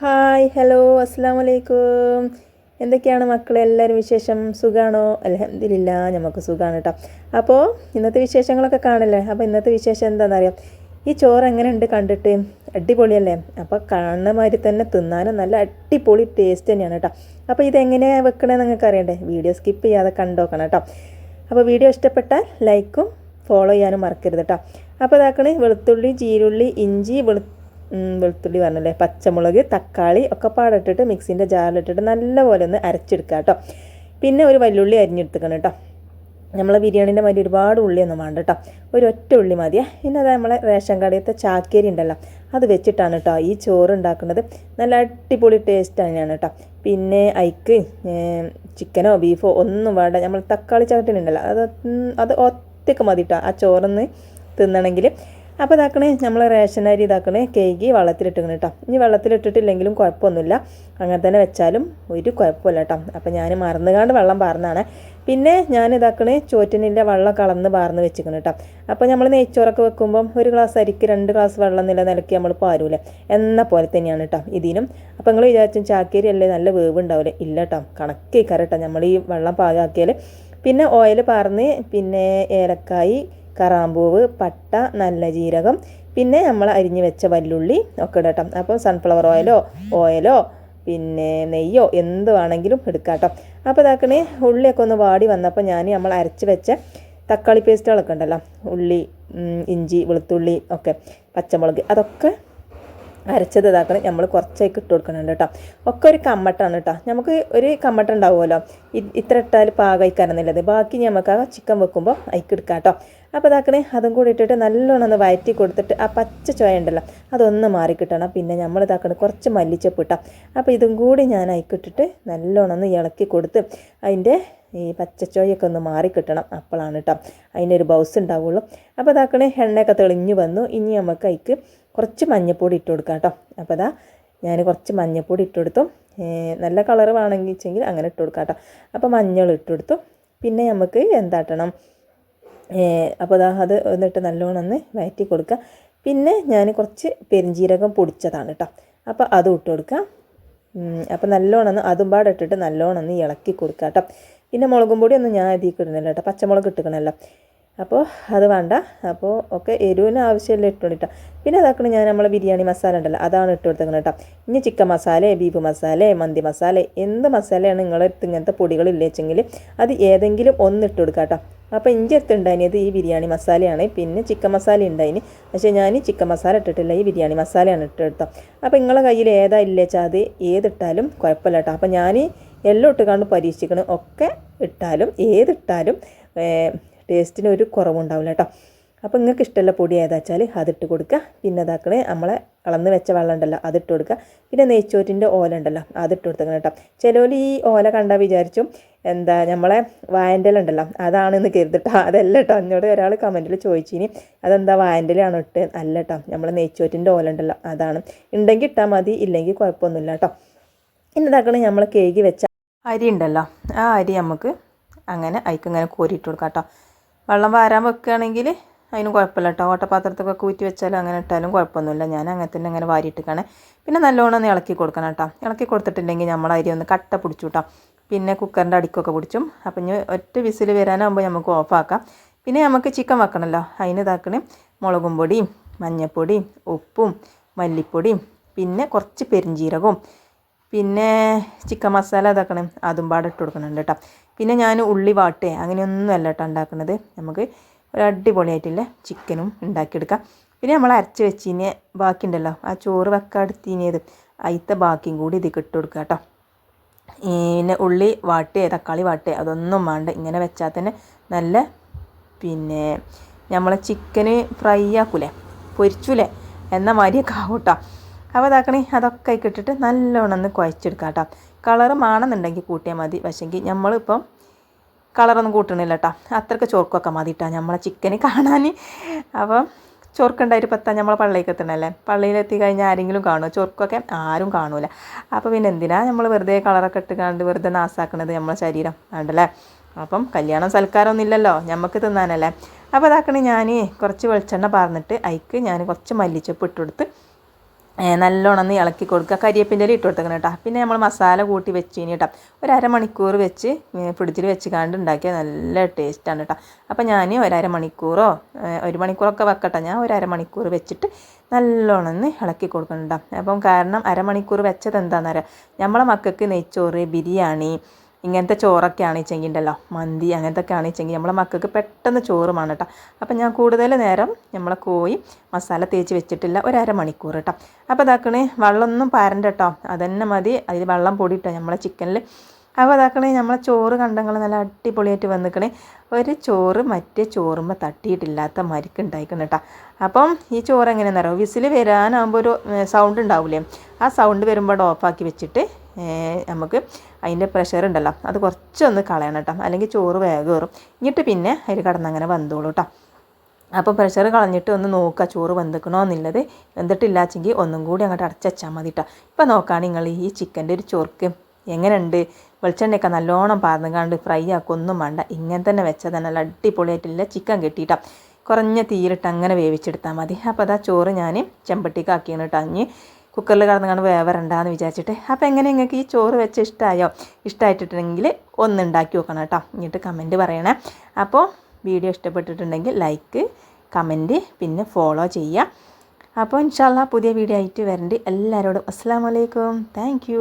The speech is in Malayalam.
ഹായ് ഹലോ അസ്സാം വലൈക്കും എന്തൊക്കെയാണ് മക്കളെ എല്ലാവരും വിശേഷം? സുഖമാണോ അലഹമില്ല നമുക്ക് സുഖമാണ് കേട്ടോ അപ്പോൾ ഇന്നത്തെ വിശേഷങ്ങളൊക്കെ കാണല്ലേ? അപ്പോൾ ഇന്നത്തെ വിശേഷം എന്താണെന്നറിയാം ഈ ചോറ് എങ്ങനെ ഉണ്ട് കണ്ടിട്ട്? അടിപൊളിയല്ലേ? അപ്പോൾ കാണുന്ന മാതിരി തന്നെ തിന്നാനും നല്ല അടിപൊളി ടേസ്റ്റ് തന്നെയാണ് കേട്ടോ അപ്പോൾ ഇതെങ്ങനെയാണ് വെക്കണമെന്ന് നിങ്ങൾക്ക് അറിയണ്ടേ? വീഡിയോ സ്കിപ്പ് ചെയ്യാതെ കണ്ടോക്കണം കേട്ടോ അപ്പോൾ വീഡിയോ ഇഷ്ടപ്പെട്ടാൽ ലൈക്കും ഫോളോ ചെയ്യാനും മറക്കരുത് കേട്ടോ അപ്പോൾ ഇതാക്കണേ വെളുത്തുള്ളി ജീരുള്ളി ഇഞ്ചി വെളു ഉം, വെളുത്തുള്ളി പറഞ്ഞല്ലേ പച്ചമുളക് തക്കാളി ഒക്കെ പാടിട്ടിട്ട് മിക്സിന്റെ ജാറിലിട്ടിട്ട് നല്ലപോലെ ഒന്ന് അരച്ചെടുക്കുക കേട്ടോ. പിന്നെ ഒരു വല്ലുള്ളി അരിഞ്ഞെടുത്തുക്കണം കേട്ടോ. നമ്മളെ ബിരിയാണീന്റെ മാതിരി ഒരുപാട് ഉള്ളിയൊന്നും വേണ്ട കേട്ടോ. ഒരു ഒറ്റ ഉള്ളി മതിയേ. പിന്നെ അത് നമ്മളെ റേഷൻ കടയത്തെ ചാക്കേരി ഉണ്ടല്ലോ അത് വെച്ചിട്ടാണ് കേട്ടോ ഈ ചോറ് ഉണ്ടാക്കുന്നത്. നല്ല അടിപൊളി ടേസ്റ്റ് തന്നെയാണ് കേട്ടോ. പിന്നെ ഐക്ക് ചിക്കനോ ബീഫോ ഒന്നും വേണ്ട. നമ്മൾ തക്കാളി ചാട്ടിനുണ്ടല്ലോ അത് അത് ഒറ്റയ്ക്ക് മതി കേട്ടോ. ആ ചോറൊന്ന് തിന്നണമെങ്കിൽ. അപ്പോൾ ഇതാക്കണേ നമ്മൾ റേഷൻ അരി ഇതാക്കണേ കേക്ക് വെള്ളത്തിലിട്ടിക്കണം കേട്ടോ ഇനി വെള്ളത്തിലിട്ടിട്ടില്ലെങ്കിലും കുഴപ്പമൊന്നുമില്ല. അങ്ങനെ തന്നെ വെച്ചാലും ഒരു കുഴപ്പമില്ല കേട്ടോ അപ്പോൾ ഞാൻ മറന്നുകാണ്ട് വെള്ളം പാർന്നാണ്. പിന്നെ ഞാൻ ഇതാക്കണേ ചോറ്റിനിന്റെ വെള്ളം കളന്ന് പാർന്ന് വെച്ചിരിക്കണം കേട്ടോ അപ്പോൾ നമ്മൾ നെയ്ച്ചോറൊക്കെ വെക്കുമ്പം ഒരു ഗ്ലാസ് അരിക്ക് രണ്ട് ഗ്ലാസ് വെള്ളം നില നിലയ്ക്ക് നമ്മൾ പാരൂല. എന്ന പോലെ തന്നെയാണ് കേട്ടോ ഇതിനും. അപ്പോൾ നിങ്ങൾ വിചാരിച്ചും ചാക്കേരി അല്ലേ നല്ല വേവ് ഉണ്ടാവില്ലേ ഇല്ല കേട്ടോ കണക്കേക്കാരട്ടോ നമ്മൾ ഈ വെള്ളം പാകാക്കിയാൽ പിന്നെ ഓയിൽ പാർന്ന് പിന്നെ ഏലക്കായി കറാമ്പൂവ് പട്ട നല്ല ജീരകം പിന്നെ നമ്മൾ അരിഞ്ഞു വെച്ച വല്ലുള്ളി ഒക്കെ ഇടട്ടോ അപ്പോൾ സൺഫ്ലവർ ഓയിലോ ഓയിലോ പിന്നെ നെയ്യോ എന്ത് വേണമെങ്കിലും എടുക്കാം കേട്ടോ. അപ്പോൾ ഇതാക്കണേ ഉള്ളിയൊക്കെ ഒന്ന് വാടി വന്നപ്പോൾ ഞാൻ നമ്മൾ അരച്ച് വെച്ച തക്കാളി പേസ്റ്റുകളൊക്കെ ഉണ്ടല്ലോ. ഉള്ളി ഇഞ്ചി വെളുത്തുള്ളി ഒക്കെ പച്ചമുളക് അതൊക്കെ അരച്ചത് ഇതാക്കണം. നമ്മൾ കുറച്ചേക്ക് ഇട്ട് കൊടുക്കുന്നുണ്ട് കേട്ടോ ഒക്കെ ഒരു കമ്മട്ടാണ് കേട്ടോ നമുക്ക് ഒരു കമ്മട്ട ഉണ്ടാവുമല്ലോ? ഇത്ര ഇട്ടാൽ പാകമായിക്കാരെന്നുള്ളത് ബാക്കി നമുക്ക് ആ ചിക്കൻ വെക്കുമ്പോൾ അയക്കെടുക്കാം കേട്ടോ അപ്പോൾ ഇതാക്കണേ അതും കൂടി ഇട്ടിട്ട് നല്ലോണം ഒന്ന് വയറ്റി കൊടുത്തിട്ട് ആ പച്ച ചോയ ഉണ്ടല്ലോ അതൊന്ന് മാറി കിട്ടണം. പിന്നെ നമ്മൾ ഇതാക്കണം കുറച്ച് മല്ലിച്ചപ്പ് ഇട്ടാം. അപ്പോൾ ഇതും കൂടി ഞാൻ അയക്കിട്ടിട്ട് നല്ലോണം ഒന്ന് ഇളക്കി കൊടുത്ത് അതിന്റെ ഈ പച്ചച്ചോയൊക്കെ ഒന്ന് മാറിക്കിട്ടണം അപ്പോളാണ് കേട്ടോ അതിനൊരു ബൗസ് ഉണ്ടാവുള്ളൂ. അപ്പോൾ അതാക്കണേ എണ്ണയൊക്കെ തെളിഞ്ഞു വന്നു. ഇനി നമുക്ക് അതിക്ക് കുറച്ച് മഞ്ഞപ്പൊടി ഇട്ട് കൊടുക്കാം കേട്ടോ അപ്പോൾ അതാ ഞാൻ കുറച്ച് മഞ്ഞപ്പൊടി ഇട്ട് കൊടുത്തു. നല്ല കളർ വേണമെങ്കിൽ വെച്ചെങ്കിൽ അങ്ങനെ ഇട്ട് കൊടുക്കാം കേട്ടോ അപ്പോൾ മഞ്ഞൾ ഇട്ട് കൊടുത്തു. പിന്നെ നമുക്ക് എന്താട്ടണം? അപ്പോൾ അതാ അത് എന്നിട്ട് നല്ലോണം ഒന്ന് വയറ്റി കൊടുക്കുക. പിന്നെ ഞാൻ കുറച്ച് പെരിഞ്ജീരകം പൊടിച്ചതാണ് കേട്ടോ അപ്പോൾ അതും ഇട്ട് കൊടുക്കാം അപ്പോൾ നല്ലോണം അതും പാടെ ഇട്ടിട്ട് നല്ലോണം ഒന്ന് ഇളക്കി കൊടുക്കാം കേട്ടോ പിന്നെ മുളകും പൊടി ഒന്നും ഞാൻ അതിൽ ഇടുന്നില്ല കേട്ടോ. പച്ചമുളക് ഇട്ടിക്കണമല്ലോ അപ്പോൾ അത് വേണ്ട. അപ്പോൾ ഒക്കെ എരിവിന് ആവശ്യമില്ല ഇട്ട് പിന്നെ അതാക്കണം ഞാൻ നമ്മളെ ബിരിയാണി മസാല ഉണ്ടല്ലോ അതാണ് ഇട്ട് കൊടുത്തേക്കുന്നത് കേട്ടോ. ഇനി ചിക്കൻ മസാല ബീഫ് മസാല മന്തി മസാല എന്ത് മസാലയാണ് നിങ്ങളെ അടുത്ത് ഇങ്ങനത്തെ പൊടികളില്ല വെച്ചെങ്കിൽ അത് ഏതെങ്കിലും ഒന്ന് ഇട്ട് കൊടുക്കാം കേട്ടോ. അപ്പോൾ ഇഞ്ചി അടുത്ത് ഉണ്ടായിരുന്നത് ഈ ബിരിയാണി മസാലയാണ്. പിന്നെ ചിക്കൻ മസാല ഉണ്ടായിന്. പക്ഷേ ഞാൻ ചിക്കൻ മസാല ഇട്ടിട്ടില്ല ഈ ബിരിയാണി മസാലയാണ് ഇട്ടെടുത്തോ അപ്പോൾ നിങ്ങളെ കയ്യിൽ ഏതാ ഇല്ലേച്ചാൽ അത് ഏതിട്ടാലും കുഴപ്പമില്ല കേട്ടോ. അപ്പോൾ ഞാൻ എല്ലാം ഇട്ടുകൊണ്ട് പരീക്ഷിക്കണം. ഒക്കെ ഇട്ടാലും ഏതിട്ടാലും ടേസ്റ്റിന് ഒരു കുറവുണ്ടാവില്ല കേട്ടോ അപ്പോൾ നിങ്ങൾക്ക് ഇഷ്ടമുള്ള പൊടി ഏതാ വെച്ചാൽ അതിട്ട് കൊടുക്കുക പിന്നെ ഇതാക്കണേ നമ്മളെ കളന്ന് വെച്ച വെള്ളം ഉണ്ടല്ലോ അതിട്ട് കൊടുക്കുക പിന്നെ നെയ്ച്ചോറ്റിന്റെ ഓല ഉണ്ടല്ലോ അതിട്ട് കൊടുത്തേക്കണം കേട്ടോ ചിലവർ ഈ ഓല കണ്ടാൽ വിചാരിച്ചും എന്താ നമ്മളെ വായന്റെ ഉണ്ടല്ലോ അതാണെന്ന് കരുതിട്ടോ അതല്ല കേട്ടോ എന്നോട് ഒരാൾ കമന്റിൽ ചോദിച്ചിനി അതെന്താ വായന്റെലാണ് ഇട്ട്? അല്ല കേട്ടോ നമ്മളെ നെയ്ച്ചോറ്റിന്റെ ഓല ഉണ്ടല്ലോ അതാണ്. ഉണ്ടെങ്കിൽ ഇട്ടാൽ മതി ഇല്ലെങ്കിൽ കുഴപ്പമൊന്നുമില്ല കേട്ടോ ഇന്നതാക്കണേ നമ്മൾ കേക്ക് വെച്ച അരി ഉണ്ടല്ലോ. ആ അരി നമുക്ക് അങ്ങനെ അതിക്കങ്ങനെ കോരിയിട്ട് കൊടുക്കാം കേട്ടോ. വെള്ളം വാരാൻ വെക്കുകയാണെങ്കിൽ അതിന് കുഴപ്പമില്ല കേട്ടോ. ഓട്ടപാത്രത്തൊക്കെ ഊറ്റി വെച്ചാലും അങ്ങനെ ഇട്ടാലും കുഴപ്പമൊന്നുമില്ല. ഞാൻ അങ്ങനെ തന്നെ അങ്ങനെ വാരിയിട്ടിക്കാണ് പിന്നെ നല്ലോണം ഒന്ന് ഇളക്കി കൊടുക്കണം കേട്ടോ. ഇളക്കി കൊടുത്തിട്ടുണ്ടെങ്കിൽ നമ്മൾ അരി ഒന്ന് കട്ട പിടിച്ചു കേട്ടോ. പിന്നെ കുക്കറിന്റെ അടിക്കൊക്കെ പിടിച്ചും. അപ്പം ഇനി ഒറ്റ വിസിൽ വരാനാകുമ്പോൾ നമുക്ക് ഓഫാക്കാം. പിന്നെ നമുക്ക് ചിക്കൻ വെക്കണമല്ലോ. അതിന് ഇതാക്കണേ മുളകും പൊടിയും മഞ്ഞൾപ്പൊടിയും ഉപ്പും മല്ലിപ്പൊടിയും പിന്നെ കുറച്ച് പെരിഞ്ജീരകവും പിന്നെ ചിക്കൻ മസാല ഇതാക്കണം. അതും പാടെ ഇട്ട് കൊടുക്കുന്നുണ്ട് കേട്ടോ. പിന്നെ ഞാൻ ഉള്ളി വാട്ടേ അങ്ങനെയൊന്നും അല്ല കേട്ടോ ഉണ്ടാക്കുന്നത് നമുക്ക് ഒരു അടിപൊളിയായിട്ടുള്ള ചിക്കനും ഉണ്ടാക്കിയെടുക്കാം. പിന്നെ നമ്മൾ അരച്ച് വെച്ചിന് ബാക്കി ഉണ്ടല്ലോ ആ ചോറ് വെക്കാടുത്തിനേത് അതിത്തെ ബാക്കിയും കൂടി ഇതിൽ ഇട്ട് കൊടുക്കുക കേട്ടോ. പിന്നെ ഉള്ളി വാട്ടേ തക്കാളി വാട്ടേ അതൊന്നും വേണ്ട. ഇങ്ങനെ വെച്ചാൽ തന്നെ നല്ല പിന്നെ നമ്മളെ ചിക്കന് ഫ്രൈ ആക്കൂലേ? പൊരിച്ചൂലേ? എന്ന മാതിരിയൊക്കെ ആവും കേട്ടോ. അപ്പോൾ അതൊക്കെ ഇട്ടിട്ട് നല്ലോണം ഒന്ന് കുഴച്ചെടുക്കാം കേട്ടോ കളറ് മാണെന്നുണ്ടെങ്കിൽ കൂട്ടിയാൽ മതി. പക്ഷേങ്കിൽ നമ്മളിപ്പം കളറൊന്നും കൂട്ടണില്ല കേട്ടോ അത്രയ്ക്ക് ചോർക്കൊക്കെ മതി കേട്ടോ നമ്മളെ ചിക്കന് കാണാൻ അപ്പം ചോർക്കുണ്ടായിട്ട് പത്താ നമ്മളെ പള്ളിയിലേക്ക് എത്തണല്ലേ? പള്ളിയിലെത്തി കഴിഞ്ഞാൽ ആരെങ്കിലും കാണുമോ ചോർക്കൊക്കെ ആരും കാണൂല. അപ്പോൾ പിന്നെ എന്തിനാ നമ്മൾ വെറുതെ കളറൊക്കെ ഇട്ടുകൊണ്ട് വെറുതെ നാസാക്കണത് നമ്മളെ ശരീരം? വേണ്ടല്ലേ അപ്പം കല്യാണം സൽക്കാരമൊന്നും ഇല്ലല്ലോ. ഞമ്മക്ക് തിന്നാനല്ലേ? അപ്പോൾ അതാക്കണേ ഞാൻ കുറച്ച് വെളിച്ചെണ്ണ പാർന്നിട്ട് അതിക്ക് ഞാൻ കുറച്ച് മല്ലിച്ചപ്പ് ഇട്ട് കൊടുത്ത് ഏ, നല്ലോണം ഒന്ന് ഇളക്കി കൊടുക്കുക. കരിയേപ്പിന്റെ ഇട്ട് കൊടുത്തേക്കണം കേട്ടോ പിന്നെ നമ്മൾ മസാല കൂട്ടി വെച്ച് കഴിഞ്ഞ് കേട്ടോ ഒരു അരമണിക്കൂർ വെച്ച് ഫ്രിഡ്ജിൽ വെച്ച് കണ്ട് ഉണ്ടാക്കിയാൽ നല്ല ടേസ്റ്റാണ് കേട്ടോ അപ്പോൾ ഞാൻ ഒരു അരമണിക്കൂറോ ഏ, ഒരു മണിക്കൂറൊക്കെ വെക്കട്ടെ. ഞാൻ ഒരു അരമണിക്കൂർ വെച്ചിട്ട് നല്ലോണം ഒന്ന് ഇളക്കി കൊടുക്കുന്നുണ്ടോ അപ്പം കാരണം അരമണിക്കൂർ വെച്ചത് എന്താണെന്നറിയാം നമ്മളെ മക്കൾക്ക് നെയ്ച്ചോറ് ബിരിയാണി ഇങ്ങനത്തെ ചോറൊക്കെ ആണെച്ചെങ്കിൽ ഉണ്ടല്ലോ മന്തി അങ്ങനത്തെ ഒക്കെ ആണെച്ചെങ്കിൽ നമ്മളെ മക്കൾക്ക് പെട്ടെന്ന് ചോറ് വേണം കേട്ടോ അപ്പം ഞാൻ കൂടുതൽ നേരം നമ്മളെ കോഴി മസാല തേച്ച് വെച്ചിട്ടില്ല ഒരു അരമണിക്കൂർ കേട്ടോ അപ്പോൾ ഇതാക്കണേ വെള്ളമൊന്നും പാരണ്ട കേട്ടോ അതന്നെ മതി. അതിൽ വെള്ളം പൊടിയിട്ടോ നമ്മളെ ചിക്കനിൽ അപ്പോൾ അതാക്കണേ നമ്മളെ ചോറ് കണ്ടങ്ങൾ നല്ല അടിപൊളിയായിട്ട് വന്നിക്കണേ. ഒരു ചോറ് മറ്റേ ചോറുമ്പോൾ തട്ടിയിട്ടില്ലാത്ത മരിക്ക് ഉണ്ടായിക്കണം കേട്ടോ അപ്പം ഈ ചോറ് എങ്ങനെയാണെന്ന് അറിയാം വിസിൽ വരാനാകുമ്പോൾ ഒരു സൗണ്ട് ഉണ്ടാവില്ലേ ആ സൗണ്ട് വരുമ്പോൾ ഓഫാക്കി വെച്ചിട്ട് നമുക്ക് അതിന്റെ പ്രഷർ ഉണ്ടല്ലോ. അത് കുറച്ചൊന്ന് കളയണം കേട്ടോ. അല്ലെങ്കിൽ ചോറ് വേഗം കയറും എന്നിട്ട് പിന്നെ അതിൽ കടന്നങ്ങനെ വന്നോളൂ കേട്ടോ അപ്പോൾ പ്രഷർ കളഞ്ഞിട്ട് ഒന്ന് നോക്കുക ചോറ് വെന്തിക്കണോ എന്നുള്ളത്. വെന്തിട്ടില്ലാച്ചെങ്കിൽ ഒന്നും കൂടി അങ്ങോട്ട് അടച്ചാൽ മതി കേട്ടോ ഇപ്പോൾ നോക്കുകയാണ് നിങ്ങൾ ഈ ചിക്കന്റെ ഒരു ചൊർക്ക് എങ്ങനെയുണ്ട്? വെളിച്ചെണ്ണയൊക്കെ നല്ലോണം പാർന്നുകാണ്ട് ഫ്രൈ ആക്കൊന്നും വേണ്ട. ഇങ്ങനെ തന്നെ വെച്ചാൽ തന്നെ അടിപൊളിയായിട്ടില്ല ചിക്കൻ കെട്ടിയിട്ടാ കുറഞ്ഞ തീയിലിട്ട് അങ്ങനെ വേവിച്ചെടുത്താൽ മതി. അപ്പോൾ അതാ ചോറ് ഞാൻ ചെമ്പട്ടിക്കാക്കിയാണ് കേട്ടോ അഞ്ഞ് കുക്കറിൽ കടന്നുകൊണ്ട് വേവരണ്ടാന്ന് വിചാരിച്ചിട്ട്. അപ്പോൾ എങ്ങനെ നിങ്ങൾക്ക് ഈ ചോറ് വെച്ച് ഇഷ്ടമായോ ഇഷ്ടമായിട്ടുണ്ടെങ്കിൽ ഒന്ന് ഉണ്ടാക്കി നോക്കണം കേട്ടോ. എന്നിട്ട് കമന്റ് പറയണേ. അപ്പോൾ വീഡിയോ ഇഷ്ടപ്പെട്ടിട്ടുണ്ടെങ്കിൽ ലൈക്ക് കമന്റ് പിന്നെ ഫോളോ ചെയ്യുക അപ്പോൾ ഇൻഷാല്ല പുതിയ വീഡിയോ ആയിട്ട് വരണ്ട്. എല്ലാവരോടും അസ്സാം വലൈക്കും താങ്ക്